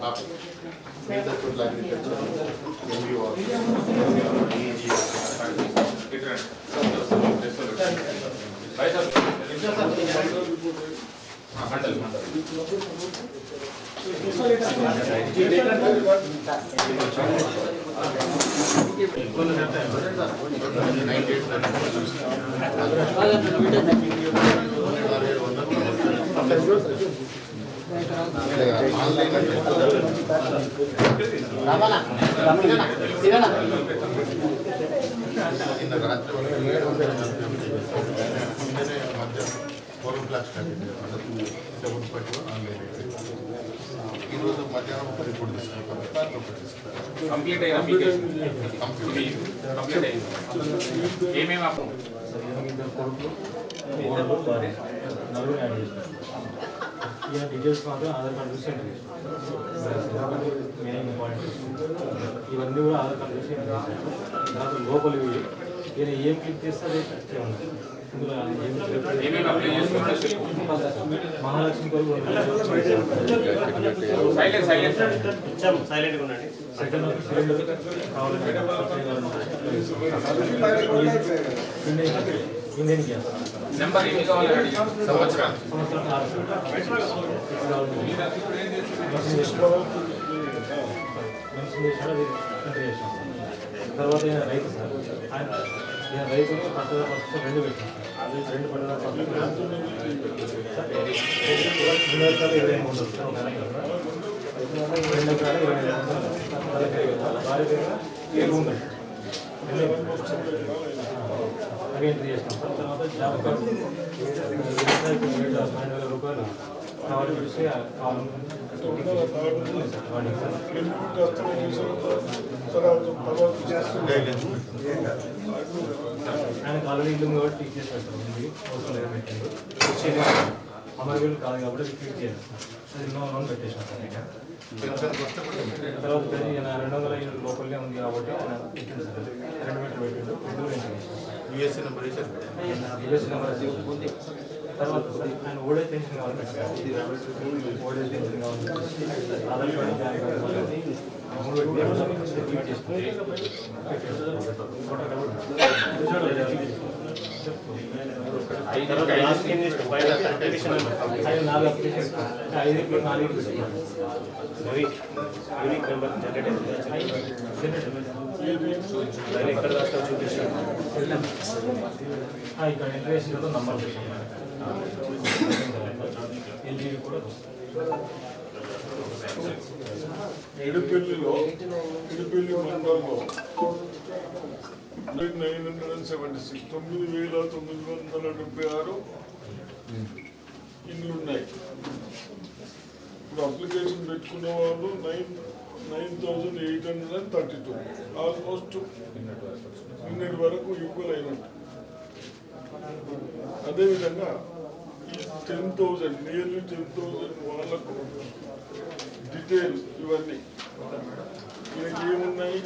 happen. Neither could agriculture, MU or DG Thank you. ఈరోజు మధ్యాహ్నం ఒక రిపోర్ట్ తీసుకుంటాం కంప్లీట్ అయిన అప్లికేషన్ కంప్లీట్ కంప్లీట్ ఏమేమి అప్పు నలుగురు యాడ్ చేస్తారు ఇక డీటెయిల్స్ మాత్రం ఆధార్ కార్డు చేస్తారు మెయిన్ ఇంపార్టెంట్ ఇవన్నీ కూడా ఆధార్ కార్డు చేస్తారు తర్వాత లోపలి ఈయన ఏం క్లిక్ చేస్తే మహాలక్ష్మి కొరకు సైలెంట్ సైలెంట్. ఇచ్చాము సైలెంట్గా ఉండండి. సెకండ్ సిలిండర్ కావాలంటే గ్యాస్. నెంబర్ ఎన్ని కావాలి అడిగాను సంవత్సరాలు సంవత్సరానికి ఆరు మెన్షన్ చేశాడు అది ఎంటర్ చేసాం తర్వాత ఈయన రైతు సార్ ఆయన ఈయన రైతులు పట్టుదల పక్షం రెండు పెట్టాం అది రెండు పట్టుదల పక్షం రెండు ఎకరాలు ఇరవై మూడు వందలు సార్ ఒక ఎకరాకు. రెండు ఎకరాలు ఇరవై ఐదు వందలు వాళ్ళకి ఇరవై వేలు. భార్య దగ్గర ఏడు వందలు రెండు చేసినాం పన్నెండు వేల రూపాయలు కావాలి చూసి ఆయన ఆల్రెడీ ఇల్లు కాబట్టి టీచర్స్ పెడతారు అవసరం లేదు పెట్టండి అమరవీలు కాదు కాబట్టి రిపీట్ చేయాలి రెండు వందల ఇల్లు లోపలనే ఉంది కాబట్టి రెండు మీటర్ పెట్టిండు. యూఎస్సీ నెంబర్ వేసారు యూఎస్ నెంబర్ ఉంది. తర్వాత ఆయన ఓల్డేజ్ పెన్షన్ కావాలి ఓల్డేజ్ పెన్షన్ కావాలి ఆధార్ కార్డు మూడు యూనిక్ నెంబర్ జనరేట్ దాన్ని ఎక్కడ రాష్ట్రం చూపిస్తాను ఇక్కడ ఇంటర్నేషనల్ నంబర్ ఎల్జీబీ కూడా ఇడుపల్లిలో ఇడుపల్లి మండలంలో nine hundred and seventy six. తొమ్మిది వేల తొమ్మిది వందల డెబ్బై ఆరు ఇండ్లు ఉన్నాయి ఇప్పుడు అప్లికేషన్ పెట్టుకున్న వాళ్ళు nine nine thousand eight hundred and thirty two. Almost నిన్నటి వరకు ఈక్వల్ అయినట్టు. అదేవిధంగా ఈ ten thousand nearly ten thousand వాళ్ళకు డీటెయిల్స్ ఇవన్నీ. ఈయనకి ఏమున్నాయి?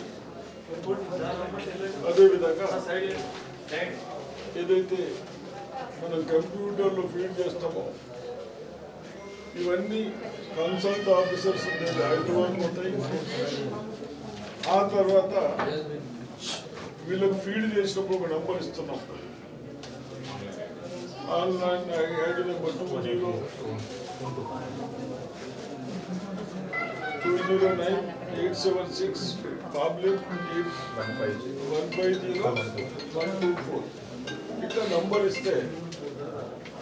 అదేవిధంగా ఏదైతే మనం కంప్యూటర్లో ఫీడ్ చేస్తామో ఇవన్నీ కన్సల్ట్ ఆఫీసర్స్ ఉండేది హైదరాబాద్ పోతాయి ఆ తర్వాత వీళ్ళకి ఫీడ్ చేసినప్పుడు ఒక నెంబర్ ఇస్తున్నాం. Online ID number two zero. Two zero nine eight seven six public eight one five one five zero one two four ఇట్లా నంబర్ ఇస్తే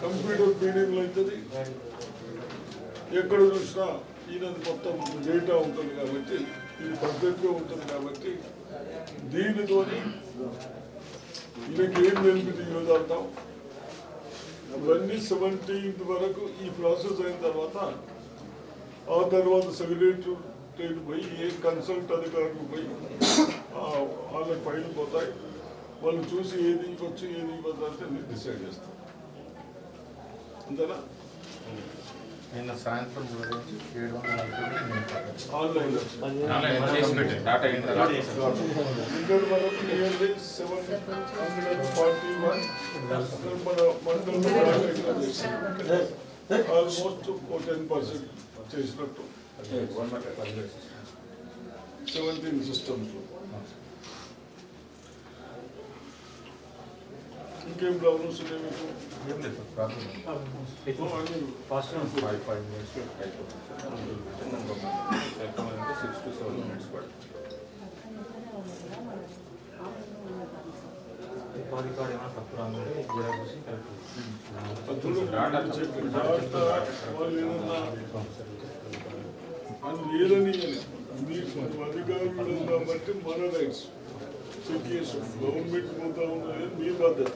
కంప్యూటర్ ఫీడింగ్ అవుతుంది. ఎక్కడ చూసినా ఈయనది మొత్తం డేటా ఉంటుంది కాబట్టి ఇది పర్ఫెక్ట్గా ఉంటుంది కాబట్టి దీనితోని ఈయనకి ఏం బెనిఫిట్ ఈరోజు అంటాం ఇవన్నీ సెవెంటీన్త్ వరకు ఈ ప్రాసెస్ అయిన తర్వాత ఆ తర్వాత సెక్రటరీ పోయి ఏ కన్సల్ట్ అధికారులు పోయి ఆ, వాళ్ళ ఫైల్ పోతాయి. వాళ్ళు చూసి ఏది ఇవ్వచ్చు ఏది ఇవ్వద్దు అంటే నేను డిసైడ్ చేస్తాను అంతేనా? నిన్న సాయంత్రం ఏడు వందల నలభై ఒకటి నేను పడ్డాను. ఆన్లైన్ ఆన్లైన్ చేసి డాటా అయిన తర్వాత ఇక్కడ వరకు nearly seven hundred and forty one మన మండలంలో ఆల్మోస్ట్ టెన్ పర్సెంట్ చేసినట్టు సెవెంటీన్ సిస్టమ్స్ ఇంకేం ప్రాబ్లమ్స్ ఉన్నాయి మీకు ఏం లేదు సార్ ప్రాబ్లం ఓ, అన్ని ఫాస్ట్ ఫైవ్ ఫైవ్ మినిట్స్లో అయిపోతుంది sir six to seven minutes పడుతుంది అది లేదని మీకు అధికారులు కాబట్టి మన రైట్స్ చెక్ చేసు గవర్నమెంట్ పోతా ఉన్నది మీ బాధ్యత.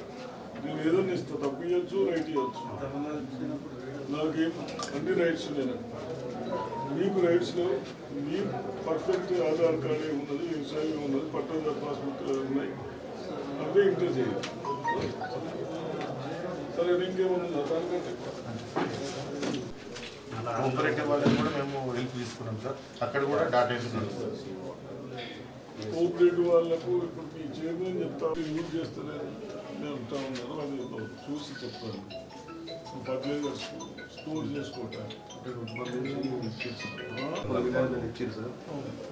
నేను ఏదైనా ఇస్తా తప్పు ఇవ్వచ్చు రైట్ ఇవ్వచ్చు నాకేం అన్ని రైట్స్ నాకు. మీకు రైట్స్లో మీ పర్ఫెక్ట్ ఆధార్ కార్డే ఉన్నది వ్యవసాయం ఉన్నది పట్టణ పాస్బుక్ ఉన్నాయి. అవే ఇంటర్ చేయాలి. సరే ఇంకేమన్నా దానికంటే కోఆపరేటివ్ వాళ్ళని కూడా మేము హెల్ప్ తీసుకున్నాం సార్. అక్కడ కూడా డాటా ఎంట్రీ నడుస్తుంది కోఆపరేటివ్ వాళ్ళకు ఇప్పుడు మీ చైర్మన్ చెప్తా యూజ్ చేస్తలేదు నేను అంటా ఉన్నాను అది చూసి చెప్తాను పర్లేదు స్టోర్ చేసుకోవటానికి. ఇచ్చింది సార్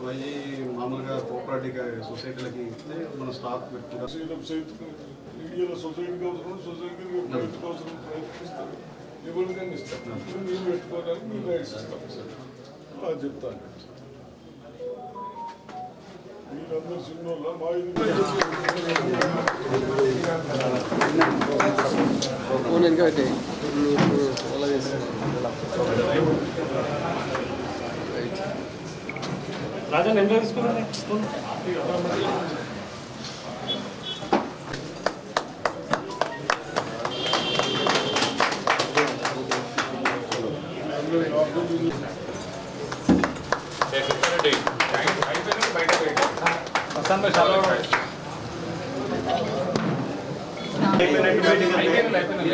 అవి మామూలుగా కోఆపరేటివ్ సొసైటీలకి ఇస్తే మన స్టాక్ పెట్టుకుంటాం సీఎం సైతు ఇలా సొసైటీకి అవసరం సొసైటీకి రైతుకి అవసరం ప్రయత్నిస్తారు ఎవరికైనా ఇస్తాం మీరు పెట్టుకోవడానికి మీరు రైట్స్ ఇస్తాం సార్ అది చెప్తాను మీరందరూ చిన్నోళ్ళ మా ఇది రాజా ఎంత తీసుకున్నాను అయిపోయినా బయట పెట్టాం అయిపోయినా అయిపోయినా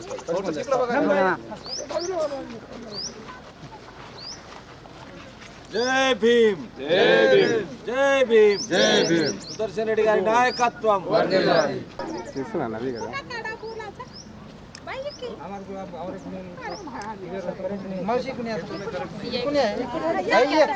వస్తారు చాంబర్ కంజెస్టెడ్ అవుతుంది జై భీమ్ జై భీమ్ జై భీమ్ జై భీమ్ సుదర్శన్ రెడ్డి గారి నాయకత్వం मावशी कुणी आहे? कुणी आहे? आई आहे.